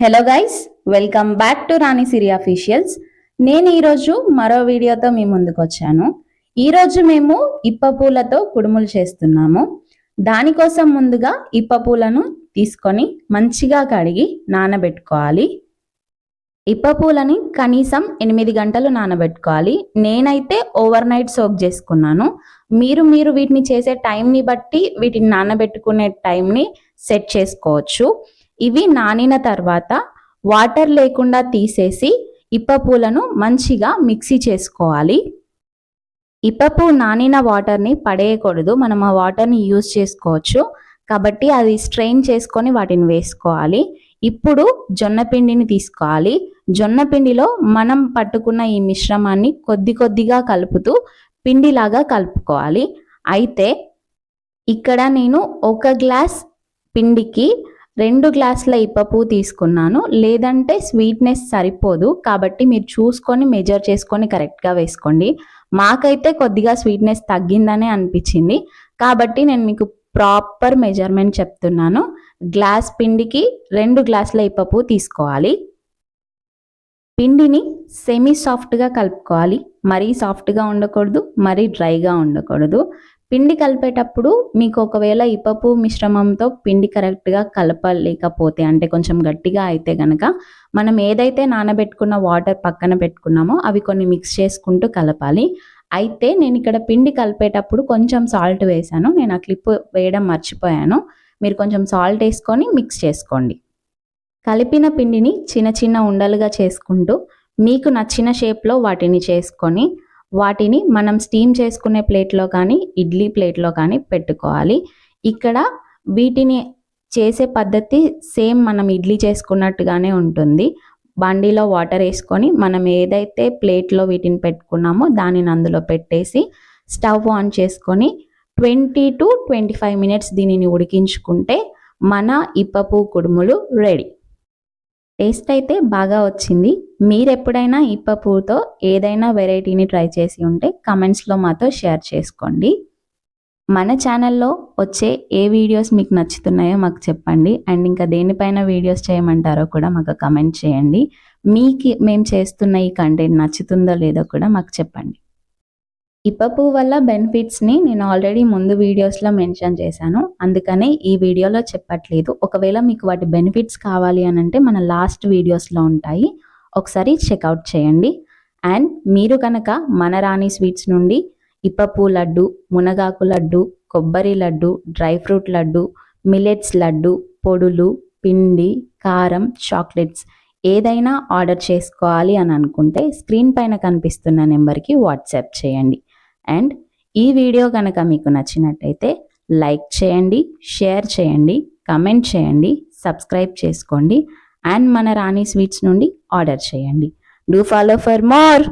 Hello guys welcome back to Rani Siri officials నేను ఈరోజు మరో వీడియోతో మీ ముందుకు వచ్చాను. ఈరోజు మేము ఇప్ప పూలతో కుడుములు చేస్తున్నాము. దానికోసం ముందుగా ఇప్ప పూలను తీసుకొని మంచిగా కడిగి నానబెట్టుకోవాలి. ఇప్ప పూలని కనీసం ఎనిమిది గంటలు నానబెట్టుకోవాలి. నేనైతే ఓవర్ నైట్ సోక్ చేసుకున్నాను. మీరు మీరు వీటిని చేసే టైంని బట్టి వీటిని నానబెట్టుకునే టైంని సెట్ చేసుకోవచ్చు. ఇవి నానిన తర్వాత వాటర్ లేకుండా తీసేసి ఇప్పపూలను మంచిగా మిక్సీ చేసుకోవాలి. ఇప్పపు నానిన వాటర్ని పడేయకూడదు. మనం ఆ వాటర్ని యూజ్ చేసుకోవచ్చు. కాబట్టి అది స్ట్రెయిన్ చేసుకొని వాటిని వేసుకోవాలి. ఇప్పుడు జొన్న పిండిని తీసుకోవాలి. జొన్న పిండిలో మనం పట్టుకున్న ఈ మిశ్రమాన్ని కొద్ది కొద్దిగా కలుపుతూ పిండిలాగా కలుపుకోవాలి. అయితే ఇక్కడ నేను ఒక గ్లాస్ పిండికి రెండు గ్లాసుల ఇప్పపు తీసుకున్నాను. లేదంటే స్వీట్నెస్ సరిపోదు. కాబట్టి మీరు చూసుకొని మెజర్ చేసుకొని కరెక్ట్గా వేసుకోండి. మాకైతే కొద్దిగా స్వీట్నెస్ తగ్గిందనే అనిపించింది. కాబట్టి నేను మీకు ప్రాపర్ మెజర్మెంట్ చెప్తున్నాను. గ్లాస్ పిండికి రెండు గ్లాసుల ఇప్పపు తీసుకోవాలి. పిండిని సెమీ సాఫ్ట్గా కలుపుకోవాలి. మరీ సాఫ్ట్గా ఉండకూడదు మరీ డ్రైగా ఉండకూడదు. పిండి కలిపేటప్పుడు మీకు ఒకవేళ ఇప్పపు మిశ్రమంతో పిండి కరెక్ట్గా కలపలేకపోతే అంటే కొంచెం గట్టిగా అయితే కనుక మనం ఏదైతే నానబెట్టుకున్న వాటర్ పక్కన పెట్టుకున్నామో అవి కొన్ని మిక్స్ చేసుకుంటూ కలపాలి. అయితే నేను ఇక్కడ పిండి కలిపేటప్పుడు కొంచెం సాల్ట్ వేసాను. నేను ఆ క్లిప్ వేయడం మర్చిపోయాను. మీరు కొంచెం సాల్ట్ వేసుకొని మిక్స్ చేసుకోండి. కలిపిన పిండిని చిన్న చిన్న ఉండలుగా చేసుకుంటూ మీకు నచ్చిన షేప్లో వాటిని చేసుకొని వాటిని మనం స్టీమ్ చేసుకునే ప్లేట్లో కానీ ఇడ్లీ ప్లేట్లో కానీ పెట్టుకోవాలి. ఇక్కడ వీటిని చేసే పద్ధతి సేమ్ మనం ఇడ్లీ చేసుకున్నట్టుగానే ఉంటుంది. బండిలో వాటర్ వేసుకొని మనం ఏదైతే ప్లేట్లో వీటిని పెట్టుకున్నామో దానిని అందులో పెట్టేసి స్టవ్ ఆన్ చేసుకొని twenty to twenty five minutes దీనిని ఉడికించుకుంటే మన ఇప్పపు కుడుములు రెడీ. టేస్ట్ అయితే బాగా వచ్చింది. మీరు ఎప్పుడైనా ఈ పప్పుతో ఏదైనా వెరైటీని ట్రై చేసి ఉంటే కమెంట్స్లో మాతో షేర్ చేసుకోండి. మన ఛానల్లో వచ్చే ఏ వీడియోస్ మీకు నచ్చుతున్నాయో మాకు చెప్పండి. అండ్ ఇంకా దేనిపైన వీడియోస్ చేయమంటారో కూడా మాకు కమెంట్ చేయండి. మీకు మేము చేస్తున్న ఈ కంటెంట్ నచ్చుతుందో లేదో కూడా మాకు చెప్పండి. ఇప్పపు వల్ల బెనిఫిట్స్ని నేను ఆల్రెడీ ముందు వీడియోస్లో మెన్షన్ చేశాను. అందుకనే ఈ వీడియోలో చెప్పట్లేదు. ఒకవేళ మీకు వాటి బెనిఫిట్స్ కావాలి అని అంటే మన లాస్ట్ వీడియోస్లో ఉంటాయి. ఒకసారి చెక్అవుట్ చేయండి. అండ్ మీరు కనుక మన రాణి స్వీట్స్ నుండి ఇప్పపు లడ్డు మునగాకు లడ్డు కొబ్బరి laddu dry fruit laddu millets laddu పొడులు పిండి కారం చాక్లెట్స్ ఏదైనా ఆర్డర్ చేసుకోవాలి అని అనుకుంటే స్క్రీన్ పైన కనిపిస్తున్న నెంబర్కి వాట్సాప్ చేయండి. అండ్ ఈ వీడియో కనుక మీకు నచ్చినట్టయితే లైక్ చేయండి షేర్ చేయండి కమెంట్ చేయండి సబ్స్క్రైబ్ చేసుకోండి అండ్ మన రాణి స్వీట్స్ నుండి ఆర్డర్ చేయండి. Do follow for more!